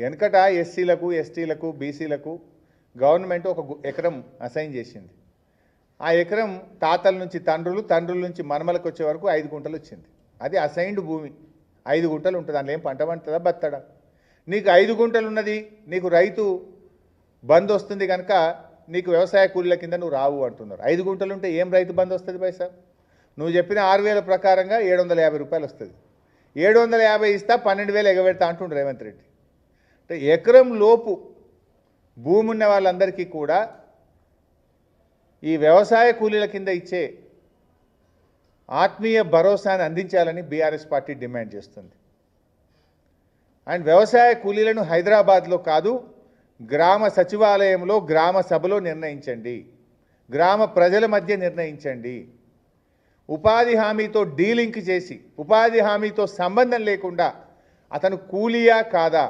వెనకట ఎస్సీలకు ఎస్టీలకు బీసీలకు గవర్నమెంట్ ఒక గు- ఎకరం అసైన్ చేసింది. ఆ ఎకరం తాతల నుంచి తండ్రులు తండ్రుల నుంచి మనమలకు వచ్చే వరకు ఐదు గుంటలు వచ్చింది. అది అసైన్డ్ భూమి. ఐదు గుంటలు ఉంటుంది. అందులో ఏం పంట పండుతుందా? బత్తడా. నీకు ఐదు గుంటలు ఉన్నది నీకు రైతు బంద్ వస్తుంది కనుక నీకు వ్యవసాయ కూలీల కింద నువ్వు రావు అంటున్నారు. ఐదు గుంటలు ఉంటే ఏం రైతు బంద్ వస్తుంది పైసా? నువ్వు చెప్పిన ఆరు వేల ప్రకారంగా ఏడు వందల యాభై రూపాయలు వస్తుంది. ఏడు వందల యాభై ఇస్తా పన్నెండు వేలు ఎగబెడతా అంటుండ్రు రేవంత్ రెడ్డి. అంటే ఎకరం లోపు భూమి ఉన్న వాళ్ళందరికీ కూడా ఈ వ్యవసాయ కూలీల కింద ఇచ్చే ఆత్మీయ భరోసాను అందించాలని బీఆర్ఎస్ పార్టీ డిమాండ్ చేస్తుంది. అండ్ వ్యవసాయ కూలీలను హైదరాబాద్లో కాదు గ్రామ సచివాలయంలో గ్రామ సభలో నిర్ణయించండి. గ్రామ ప్రజల మధ్య నిర్ణయించండి. ఉపాధి హామీతో డీలింక్ చేసి ఉపాధి హామీతో సంబంధం లేకుండా అతను కూలీయా కాదా?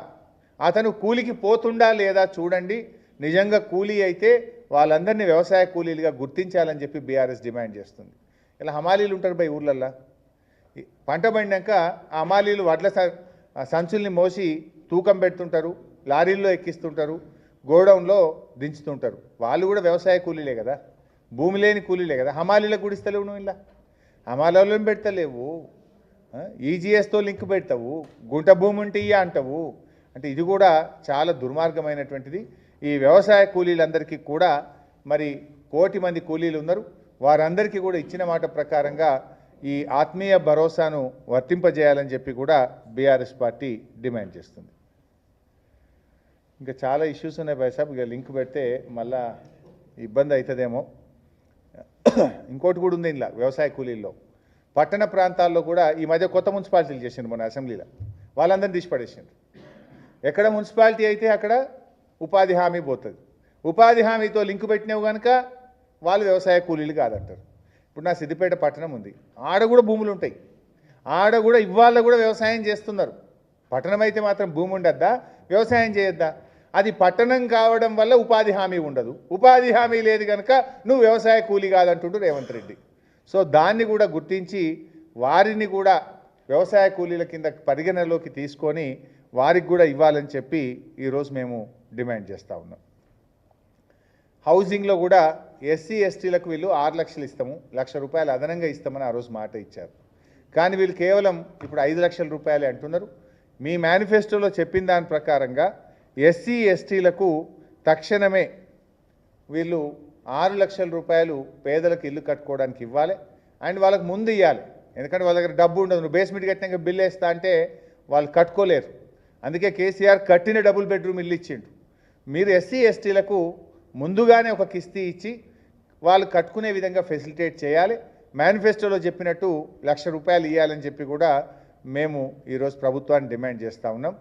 అతను కూలికి పోతుండా లేదా చూడండి. నిజంగా కూలీ అయితే వాళ్ళందరినీ వ్యవసాయ కూలీలుగా గుర్తించాలని చెప్పి బీఆర్ఎస్ డిమాండ్ చేస్తుంది. ఇలా హమాలీలు ఉంటారు బై ఊర్లల్లో. పంట పండినాక ఆ హమాలీలు వడ్ల స- సంచుల్ని మోసి తూకం పెడుతుంటారు లారీల్లో ఎక్కిస్తుంటారు గోడౌన్లో దించుతుంటారు. వాళ్ళు కూడా వ్యవసాయ కూలీలే కదా. భూమి లేని కూలీలే కదా. హమాలీలకు కూడా ఇస్తలేవు నువ్వు ఇలా. హమాలీలను పెడతలేవు. ఈజీఎస్తో లింక్ పెడతావు. గుంట భూమి ఉంటే ఇయ్య అంటావు. అంటే ఇది కూడా చాలా దుర్మార్గమైనటువంటిది. ఈ వ్యవసాయ కూలీలందరికీ కూడా మరి కోటి మంది కూలీలు ఉన్నారు. వారందరికీ కూడా ఇచ్చిన మాట ప్రకారంగా ఈ ఆత్మీయ భరోసాను వర్తింపజేయాలని చెప్పి కూడా బీఆర్ఎస్ పార్టీ డిమాండ్ చేస్తుంది. ఇంకా చాలా ఇష్యూస్ ఉన్నాయి భాయ్ ఇక లింక్ పెడితే మళ్ళా ఇబ్బంది అవుతుందేమో. ఇంకోటి కూడా ఉంది ఇలా వ్యవసాయ కూలీల్లో. పట్టణ ప్రాంతాల్లో కూడా ఈ మధ్య కొత్త మున్సిపాలిటీలు చేసిండ్రు మన అసెంబ్లీలో. వాళ్ళందరినీ తీసి పడేసిండ్రు ఎక్కడ మున్సిపాలిటీ అయితే అక్కడ ఉపాధి హామీ పోతుంది. ఉపాధి హామీతో లింక్ పెట్టినవి కనుక వాళ్ళు వ్యవసాయ కూలీలు కాదంటారు. ఇప్పుడు నా సిద్దిపేట పట్టణం ఉంది. ఆడ కూడా భూములు ఉంటాయి. ఆడ కూడా ఇవాళ కూడా వ్యవసాయం చేస్తున్నారు. పట్టణం అయితే మాత్రం భూమి ఉండద్దా? వ్యవసాయం చేయొద్దా? అది పట్టణం కావడం వల్ల ఉపాధి హామీ ఉండదు. ఉపాధి హామీ లేదు కనుక నువ్వు వ్యవసాయ కూలీ కాదంటుండు రేవంత్ రెడ్డి. సో దాన్ని కూడా గుర్తించి వారిని కూడా వ్యవసాయ కూలీల కింద పరిగణనలోకి తీసుకొని వారికి కూడా ఇవ్వాలని చెప్పి ఈరోజు మేము డిమాండ్ చేస్తూ ఉన్నాం. హౌసింగ్లో కూడా ఎస్సీ ఎస్టీలకు వీళ్ళు ఆరు లక్షలు ఇస్తాము లక్ష రూపాయలు అదనంగా ఇస్తామని ఆ రోజు మాట ఇచ్చారు. కానీ వీళ్ళు కేవలం ఇప్పుడు ఐదు లక్షల రూపాయలే అంటున్నారు. మీ మేనిఫెస్టోలో చెప్పిన దాని ప్రకారంగా ఎస్సీ ఎస్టీలకు తక్షణమే వీళ్ళు ఆరు లక్షల రూపాయలు పేదలకు ఇల్లు కట్టుకోవడానికి ఇవ్వాలి. అండ్ వాళ్ళకి ముందు ఇవ్వాలి ఎందుకంటే వాళ్ళ దగ్గర డబ్బు ఉండదు. నువ్వు బేస్మెంట్ కట్టినాక బిల్ వేస్తా అంటే వాళ్ళు కట్టుకోలేరు. అందుకే కేసీఆర్ కట్టిన డబుల్ బెడ్రూమ్ ఇల్లు ఇచ్చిండు. మీరు ఎస్సీ ఎస్టీలకు ముందుగానే ఒక కిస్తీ ఇచ్చి వాళ్ళు కట్టుకునే విధంగా ఫెసిలిటేట్ చేయాలి. మేనిఫెస్టోలో చెప్పినట్టు లక్ష రూపాయలు ఇవ్వాలని చెప్పి కూడా మేము ఈరోజు ప్రభుత్వాన్ని డిమాండ్ చేస్తూ ఉన్నాం.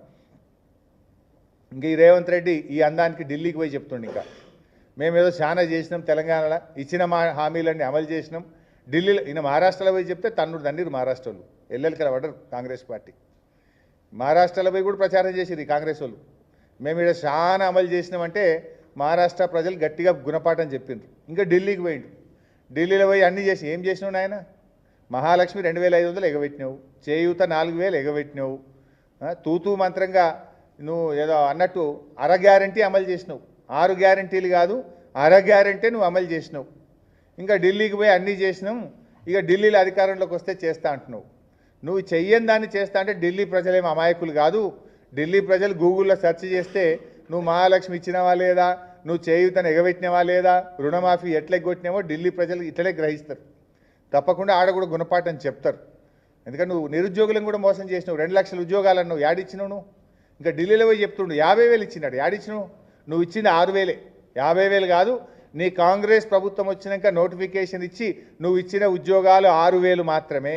ఇంక ఈ రేవంత్ రెడ్డి ఈ అందానికి ఢిల్లీకి పోయి చెప్తుండే ఇంకా. మేము ఏదో చాలా చేసినాం తెలంగాణలో ఇచ్చిన మా హామీలన్నీ అమలు చేసినాం. ఢిల్లీలో ఈయన మహారాష్ట్రలో పోయి చెప్తే తన్నుడు దండిరు మహారాష్ట్రలో. ఎల్లెలకల పడరు కాంగ్రెస్ పార్టీ. మహారాష్ట్రలో పోయి కూడా ప్రచారం చేసిరు కాంగ్రెస్ వాళ్ళు. మేము ఇక్కడ చాలా అమలు చేసినామంటే మహారాష్ట్ర ప్రజలు గట్టిగా గుణపాఠం చెప్పిండ్రు. ఇంకా ఢిల్లీకి పోయిండు ఢిల్లీలో పోయి అన్నీ చేసి ఏం చేసినావు నాయన? మహాలక్ష్మి రెండు వేల ఐదు వందలు ఎగబెట్టినావు. చేయూత నాలుగు వేలు ఎగబెట్టినావు. తూతూ మంత్రంగా నువ్వు ఏదో అన్నట్టు అర గ్యారంటీ అమలు చేసినావు. ఆరు గ్యారంటీలు కాదు అర గ్యారంటీ నువ్వు అమలు చేసినావు. ఇంకా ఢిల్లీకి పోయి అన్నీ చేసినాం. ఇక ఢిల్లీలో అధికారంలోకి వస్తే చేస్తా అంటున్నావు. నువ్వు చెయ్యని దాన్ని చేస్తా అంటే ఢిల్లీ ప్రజలేం అమాయకులు కాదు. ఢిల్లీ ప్రజలు గూగుల్లో సెర్చ్ చేస్తే నువ్వు మహాలక్ష్మి ఇచ్చినవా లేదా? నువ్వు చేయుతను ఎగబెట్టినవా లేదా? రుణమాఫీ ఎట్లెగ్గొట్టినావో ఢిల్లీ ప్రజలు ఇట్లనే గ్రహిస్తారు. తప్పకుండా ఆడ కూడా గుణపాఠం చెప్తారు. ఎందుకంటే నువ్వు నిరుద్యోగులను కూడా మోసం చేసినావు. రెండు లక్షల ఉద్యోగాలను నువ్వు యాడిచ్చినావు నువ్వు. ఇంకా ఢిల్లీలో పోయి చెప్తుండు యాభై వేలు ఇచ్చినాడు. యాడిచ్చినావు నువ్వు ఇచ్చింది ఆరు వేలే. యాభై వేలు కాదు. నీ కాంగ్రెస్ ప్రభుత్వం వచ్చినాక నోటిఫికేషన్ ఇచ్చి నువ్వు ఇచ్చిన ఉద్యోగాలు ఆరు వేలు మాత్రమే.